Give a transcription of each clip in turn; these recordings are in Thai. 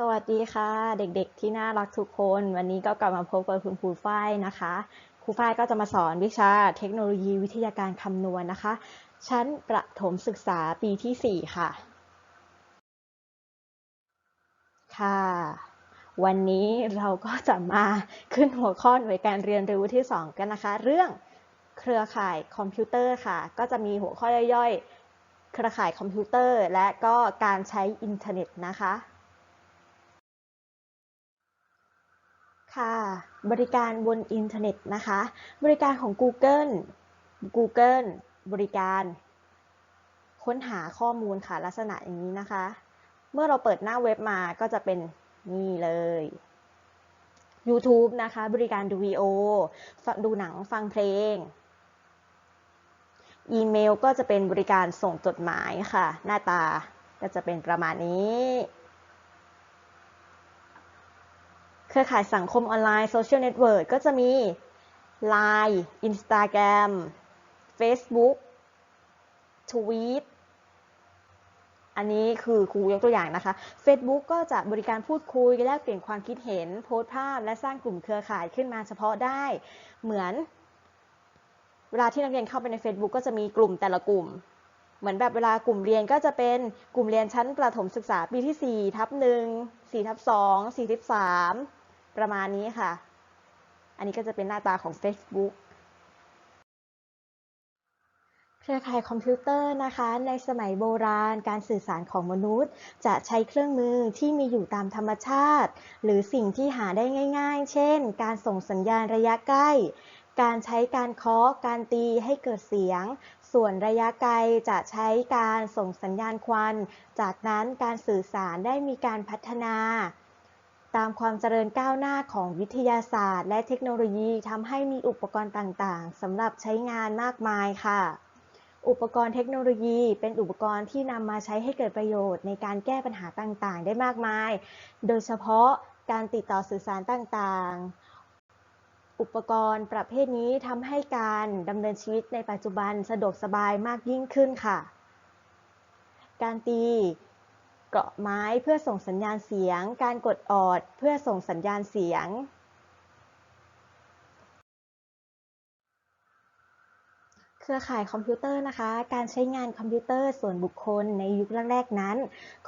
สวัสดีค่ะ เด็กๆ ที่น่ารักทุกคน วันนี้ก็กลับมาพบกับคุณครูฝ้ายนะคะครูฝ้ายก็จะมาสอนวิชาเทคโนโลยีวิทยาการคำนวณนะคะ ชั้นประถมศึกษาปีที่ 4 ค่ะ ค่ะ วันนี้เราก็จะมาขึ้นหัวข้อหน่วยการเรียนรู้ที่ 2 กันนะคะ เรื่องเครือข่ายคอมพิวเตอร์ค่ะ ก็จะมีหัวข้อย่อยๆ เครือข่ายคอมพิวเตอร์ และก็การใช้อินเทอร์เน็ตนะคะ ค่ะ บริการบนอินเทอร์เน็ตนะคะ บริการของ Google Google บริการค้นหาข้อมูลค่ะลักษณะอย่างนี้นะคะ เมื่อเราเปิดหน้าเว็บมาก็จะเป็นนี่เลย YouTube นะคะ บริการดูวิดีโอดูหนังฟังเพลง อีเมลก็จะเป็นบริการส่งจดหมายค่ะ หน้าตาก็จะเป็นประมาณนี้ เค รือข่ายสังคมออนไลน์โซเชียลเน็ตเวิร์กก็จะมี Line Instagram Facebook Tweet อันนี้คือครูยกตัวอย่างนะคะ Facebook ก็จะบริการพูดคุยแลกเปลี่ยนความคิดเห็น โพสต์ภาพ และสร้างกลุ่มเครือข่ายขึ้นมาเฉพาะได้ เหมือน เวลาที่นักเรียนเข้าไปใน Facebook ก็จะมีกลุ่มแต่ละกลุ่ม เหมือนแบบเวลากลุ่มเรียนก็จะเป็นกลุ่มเรียนชั้นประถมศึกษาปีที่4ทับ1 4ทับ2 4ทับ3 ประมาณนี้ค่ะ อันนี้ก็จะเป็นหน้าตาของ Facebook เครือข่ายคอมพิวเตอร์นะคะ ในสมัยโบราณการสื่อสารของมนุษย์ จะใช้เครื่องมือที่มีอยู่ตามธรรมชาติ หรือสิ่งที่หาได้ง่าย ๆ เช่น การส่งสัญญาณระยะใกล้ การใช้การเคาะการตีให้เกิดเสียง ส่วนระยะไกลจะใช้การส่งสัญญาณควัน จากนั้นการสื่อสารได้มีการพัฒนา ตามความเจริญก้าวหน้าของวิทยาศาสตร์ และเทคโนโลยีทำให้มีอุปกรณ์ต่างๆสำหรับใช้งานมากมายค่ะ อุปกรณ์เทคโนโลยีเป็นอุปกรณ์ที่นำมาใช้ให้เกิดประโยชน์ในการแก้ปัญหาต่างๆ ได้มากมาย โดยเฉพาะการติดต่อสื่อสารต่างๆ อุปกรณ์ประเภทนี้ทำให้การดำเนินชีวิตในปัจจุบันสะดวกสบายมากยิ่งขึ้นค่ะ การตี เกาะไม้เพื่อส่งสัญญาณเสียง การกดออดเพื่อส่งสัญญาณเสียง เครือข่ายคอมพิวเตอร์นะคะ การใช้งานคอมพิวเตอร์ส่วนบุคคลในยุคแรกๆนั้น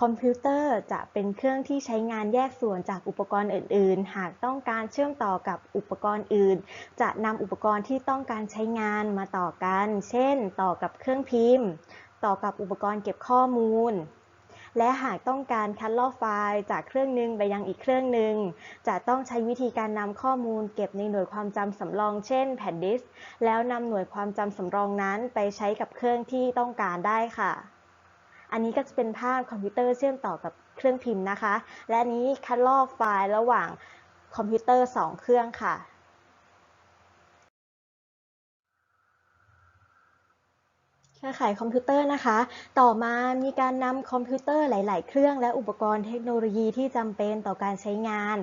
คอมพิวเตอร์จะเป็นเครื่องที่ใช้งานแยกส่วนจากอุปกรณ์อื่น ๆ หากต้องการเชื่อมต่อกับอุปกรณ์อื่น จะนำอุปกรณ์ที่ต้องการใช้งานมาต่อกัน เช่น ต่อกับเครื่องพิมพ์ ต่อกับอุปกรณ์เก็บข้อมูล และหากต้องการคัดลอกไฟล์จากเครื่องหนึ่งไปยังอีกเครื่องหนึ่งจะต้องใช้วิธีการนำข้อมูลเก็บในหน่วยความจำสำรอง เช่นแผ่นดิสก์แล้วนำหน่วยความจำสำรองนั้นไปใช้กับเครื่องที่ต้องการได้ค่ะ อันนี้ก็จะเป็นภาพคอมพิวเตอร์เชื่อมต่อกับเครื่องพิมพ์นะคะ และนนี้คัดลอกไฟล์ระหว่างคอมพิวเตอร์ 2 เครื่องค่ะ เค รือข่ายคอมพิวเตอร์นะคะ ต่อมามีการนำคอมพิวเตอร์หลาย ๆ เครื่องและอุปกรณ์เทคโนโลยีที่จำเป็นต่อการใช้งาน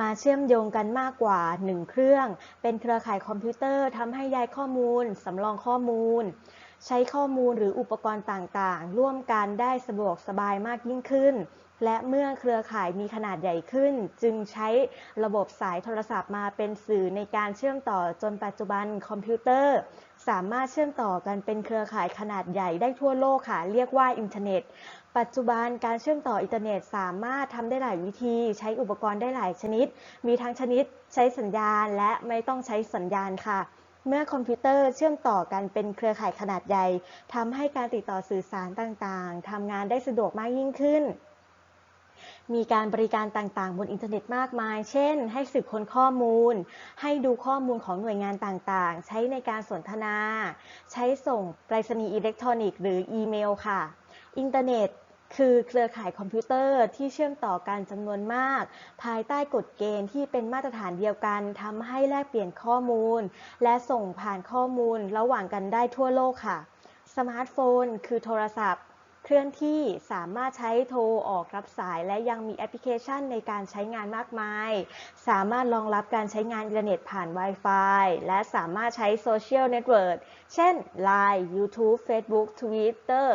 มาเชื่อมโยงกันมากกว่า 1 เครื่อง เป็นเครือข่ายคอมพิวเตอร์ทำให้ย้ายข้อมูลสำรองข้อมูล ใช้ข้อมูลหรืออุปกรณ์ต่างๆ ร่วมกันได้สะดวกสบายมากยิ่งขึ้น และเมื่อเครือข่ายมีขนาดใหญ่ขึ้น จึงใช้ระบบสายโทรศัพท์มาเป็นสื่อในการเชื่อมต่อจนปัจจุบันคอมพิวเตอร์ สามารถเชื่อมต่อกันเป็นเครือข่ายขนาดใหญ่ได้ทั่วโลกค่ะ เรียกว่าอินเทอร์เน็ต ปัจจุบันการเชื่อมต่ออินเทอร์เน็ตสามารถทำได้หลายวิธี ใช้อุปกรณ์ได้หลายชนิด มีทั้งชนิดใช้สัญญาณ และไม่ต้องใช้สัญญาณค่ะ เมื่อคอมพิวเตอร์เชื่อมต่อกันเป็นเครือข่ายขนาดใหญ่ทำให้การติดต่อสื่อสารต่างๆทำงานได้สะดวกมากยิ่งขึ้น มีการบริการต่างๆ บนอินเทอร์เน็ตมากมาย เช่น ให้สืบค้นข้อมูล ให้ดูข้อมูลของหน่วยงานต่างๆ ใช้ในการสนทนา ใช้ส่งไปรษณีย์อิเล็กทรอนิกส์หรืออีเมลค่ะ อินเทอร์เน็ต คือเครือข่ายคอมพิวเตอร์ที่เชื่อมต่อกันจำนวนมาก ภายใต้กฎเกณฑ์ที่เป็นมาตรฐานเดียวกันทำให้แลกเปลี่ยนข้อมูล และส่งผ่านข้อมูลระหว่างกันได้ทั่วโลกค่ะ สมาร์ทโฟน คือโทรศัพท์ เคลื่อนที่สามารถใช้โทรออกรับสาย และยังมีแอปพลิเคชันในการใช้งานมากมาย สามารถรองรับการใช้งานอินเทอร์เน็ตผ่าน Wi-Fi และสามารถใช้โซเชียลเน็ตเวิร์กเช่น Line YouTube Facebook Twitter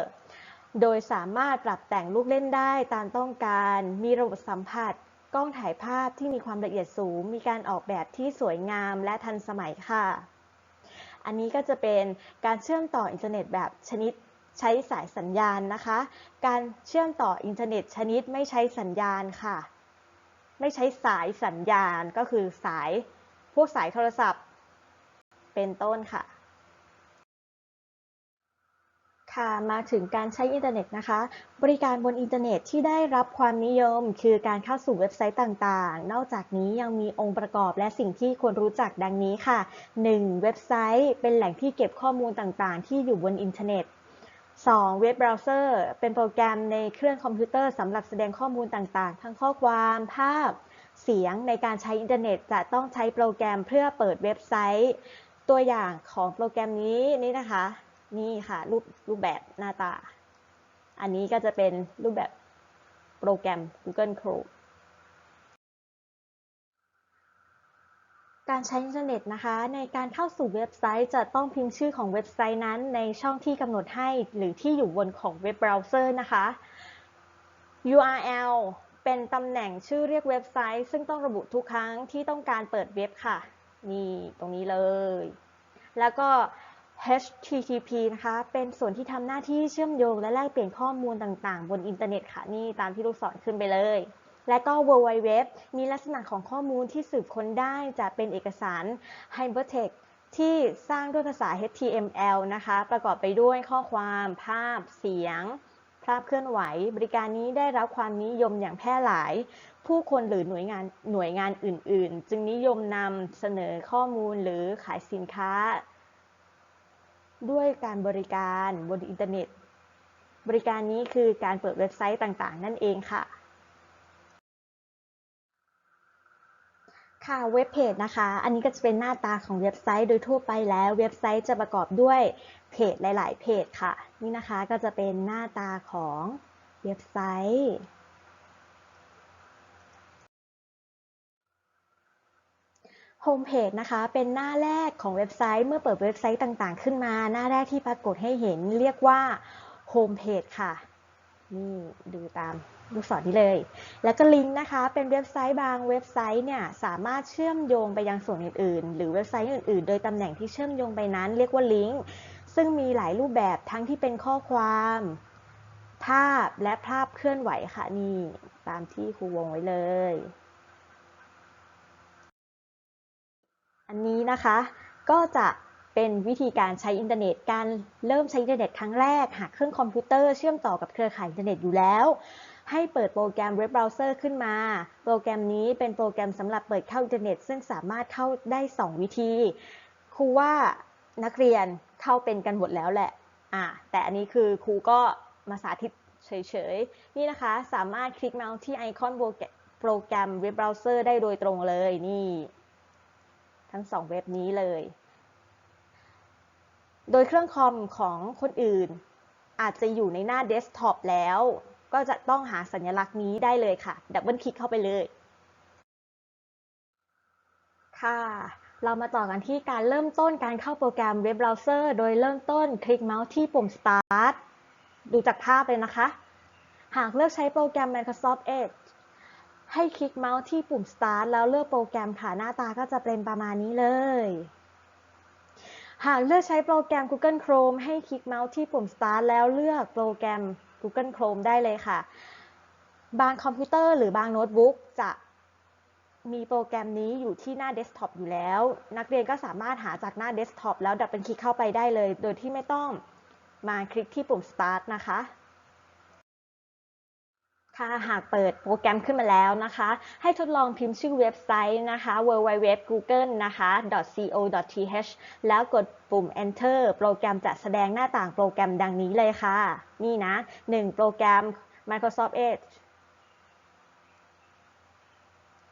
โดยสามารถปรับแต่งลูกเล่นได้ตามต้องการ มีระบบสัมผัส กล้องถ่ายภาพที่มีความละเอียดสูง มีการออกแบบที่สวยงามและทันสมัยค่ะ อันนี้ก็จะเป็นการเชื่อมต่ออินเทอร์เน็ตแบบชนิดใช้สายสัญญาณนะคะ การเชื่อมต่ออินเทอร์เน็ตชนิดไม่ใช้สัญญาณค่ะ ไม่ใช้สายสัญญาณก็คือสายพวกสายโทรศัพท์ เป็นต้นค่ะ ค่ะมาถึงการใช้อินเทอร์เน็ตนะคะ บริการบนอินเทอร์เน็ตที่ได้รับความนิยม คือการเข้าสู่เว็บไซต์ต่างๆ นอกจากนี้ยังมีองค์ประกอบและสิ่งที่ควรรู้จักดังนี้ค่ะ 1. เว็บไซต์เป็นแหล่งที่เก็บข้อมูลต่างๆ ที่อยู่บนอินเทอร์เน็ต 2. เว็บเบราว์เซอร์ เป็นโปรแกรมในเครื่องคอมพิวเตอร์สำหรับแสดงข้อมูลต่างๆ ทั้งข้อความภาพ เสียงในการใช้อินเทอร์เน็ต จะต้องใช้โปรแกรมเพื่อเปิดเว็บไซต์ ตัวอย่างของโปรแกรมนี้นี่นะคะ นี่ค่ะ รูปรูปแบบหน้าตา อันนี้ก็จะเป็นรูปแบบโปรแกรม Google Chrome การใช้อินเทอร์เน็ตนะคะ ในการเข้าสู่เว็บไซต์จะต้องพิมพ์ชื่อของเว็บไซต์นั้น ในช่องที่กำหนดให้หรือที่อยู่บนของเว็บเบราว์เซอร์นะคะ URL เป็นตำแหน่งชื่อเรียกเว็บไซต์ ซึ่งต้องระบุทุกครั้งที่ต้องการเปิดเว็บค่ะ นี่ตรงนี้เลย แล้วก็ HTTP นะคะ เป็นส่วนที่ทำหน้าที่เชื่อมโยงและแลกเปลี่ยนข้อมูลต่างๆ บนอินเทอร์เน็ตค่ะ นี่ตามที่ลูกศรขึ้นไปเลย และก็ World Wide Web มีลักษณะของข้อมูลที่สืบค้นได้จะเป็นเอกสาร Hypertext ที่สร้างด้วยภาษา HTML นะคะ ประกอบไปด้วยข้อความ ภาพ เสียง ภาพเคลื่อนไหว บริการนี้ได้รับความนิยมอย่างแพร่หลาย ผู้คนหรือหน่วยงานหน่วยงานอื่น ๆ จึงนิยมนำเสนอข้อมูลหรือขายสินค้า ด้วยการบริการบนอินเทอร์เน็ต บริการนี้คือการเปิดเว็บไซต์ต่างๆ นั่นเองค่ะ ค่ะเว็บเพจนะคะ อันนี้ก็จะเป็นหน้าตาของเว็บไซต์โดยทั่วไปแล้ว เว็บไซต์จะประกอบด้วยเพจหลาย ๆ เพจค่ะ นี่นะคะก็จะเป็นหน้าตาของเว็บไซต์ โฮมเพจนะคะ เป็นหน้าแรกของเว็บไซต์ เมื่อเปิดเว็บไซต์ต่างๆ ขึ้นมา หน้าแรกที่ปรากฏให้เห็นเรียกว่าโฮมเพจค่ะ นี่ดูตามลูกศรนี้เลย แล้วก็ลิงก์นะคะ เป็นเว็บไซต์บางเว็บไซต์เนี่ยสามารถเชื่อมโยงไปยังส่วนอื่นๆ หรือเว็บไซต์อื่นๆ โดยตำแหน่งที่เชื่อมโยงไปนั้น เรียกว่าลิงก์ ซึ่งมีหลายรูปแบบทั้งที่เป็นข้อความ ภาพและภาพเคลื่อนไหวค่ะนี่ตามที่ครูวงไว้เลย อันนี้นะคะก็จะเป็นวิธีการใช้อินเทอร์เน็ต การเริ่มใช้อินเทอร์เน็ตครั้งแรก หากเครื่องคอมพิวเตอร์เชื่อมต่อกับเครือข่ายอินเทอร์เน็ตอยู่แล้ว ให้เปิดโปรแกรมเว็บเบราว์เซอร์ขึ้นมา โปรแกรมนี้เป็นโปรแกรมสำหรับเปิดเข้าอินเทอร์เน็ต ซึ่งสามารถเข้าได้ 2 วิธีครูว่านักเรียนเข้าเป็นกันหมดแล้วแหละอ่าแต่อันนี้คือครูก็มาสาธิตเฉยๆ นี่นะคะสามารถคลิกเมาส์ที่ไอคอนโปรแกรมเว็บเบราว์เซอร์ได้โดยตรงเลยนี่ ทั้งสองเว็บนี้เลย โดยเครื่องคอมของคนอื่น อาจจะอยู่ในหน้าเดสก์ท็อปแล้ว ก็จะต้องหาสัญลักษณ์นี้ได้เลยค่ะ ดับเบิลคลิกเข้าไปเลย ค่ะ เรามาต่อกันที่การเริ่มต้นการเข้าโปรแกรมเว็บเบราว์เซอร์ โดยเริ่มต้นคลิกเมาส์ที่ปุ่ม Start ดูจากภาพเลยนะคะ หากเลือกใช้โปรแกรม Microsoft Edge ให้คลิกเมาส์ที่ปุ่ม Start แล้วเลือกโปรแกรมค่ะ หน้าตาก็จะเป็นประมาณนี้เลย หากเลือกใช้โปรแกรม Google Chrome ให้คลิกเมาส์ที่ปุ่ม Start แล้วเลือกโปรแกรม Google Chrome ได้เลยค่ะ บางคอมพิวเตอร์หรือบางโน้ตบุ๊กจะมีโปรแกรมนี้อยู่ที่หน้าเดสก์ท็อปอยู่แล้ว นักเรียนก็สามารถหาจากหน้าเดสก์ท็อปแล้วดับเป็นคลิกเข้าไปได้เลย โดยที่ไม่ต้องมาคลิกที่ปุ่ม Start นะคะ ค่ะหากเปิดโปรแกรมขึ้นมาแล้วนะคะ ให้ทดลองพิมพ์ชื่อเว็บไซต์นะคะ www.google นะคะ .co.th แล้วกดปุ่ม enter โปรแกรมจะแสดงหน้าต่างโปรแกรมดังนี้เลยค่ะ นี่นะ 1 โปรแกรม Microsoft Edge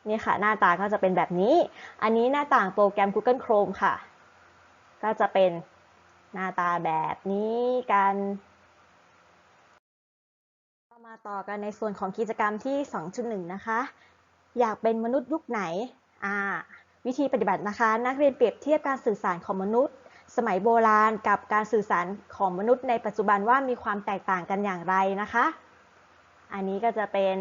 นี่ค่ะ หน้าตาก็จะเป็นแบบนี้ อันนี้หน้าต่างโปรแกรม Google Chrome ค่ะ ก็จะเป็นหน้าตาแบบนี้กัน มาต่อกันในส่วนของกิจกรรมที่ 2.1 นะคะ อยากเป็นมนุษย์ยุคไหน อ่า วิธีปฏิบัตินะคะ นักเรียนเปรียบเทียบการสื่อสารของมนุษย์ สมัยโบราณกับการสื่อสารของมนุษย์ในปัจจุบันว่ามีความแตกต่างกันอย่างไรนะคะ อันนี้ก็จะเป็น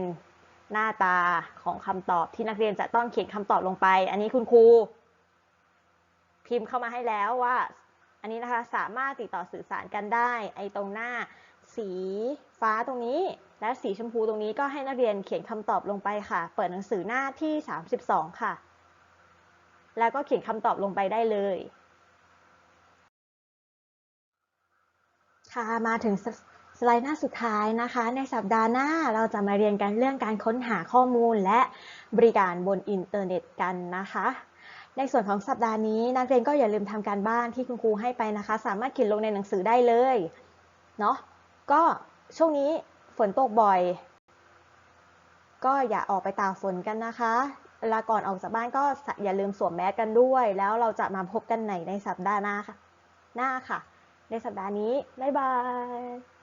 หน้าตาของคำตอบที่นักเรียนจะต้องเขียนคำตอบลงไป อันนี้คุณครูพิมพ์เข้ามาให้แล้วว่า อันนี้นะคะสามารถติดต่อสื่อสารกันได้ ไอ้ตรงหน้า สีฟ้าตรงนี้ และสีชมพูตรงนี้ก็ให้นักเรียนเขียนคำตอบลงไปค่ะ เปิดหนังสือหน้าที่ 32 ค่ะ แล้วก็เขียนคำตอบลงไปได้เลยค่ะมาถึงสสไลด์หน้าสุดท้ายนะคะ ในสัปดาห์หน้าเราจะมาเรียนกันเรื่องการค้นหาข้อมูลและบริการบนอินเทอร์เน็ตกันนะคะ ในส่วนของสัปดาห์นี้นักเรียนก็อย่าลืมทำการบ้านที่คุณครูให้ไปนะคะ สามารถเขียนลงในหนังสือได้เลยเนาะ ก็ช่วงนี้ฝนตกบ่อย ก็อย่าออกไปตากฝนกันนะคะเวลาก่อนออกจากบ้านก็อย่าลืมสวมแมสกันด้วย แล้วเราจะมาพบกันไหนในสัปดาห์หน้าค่ะ หน้าค่ะ ในสัปดาห์นี้ บ๊ายบาย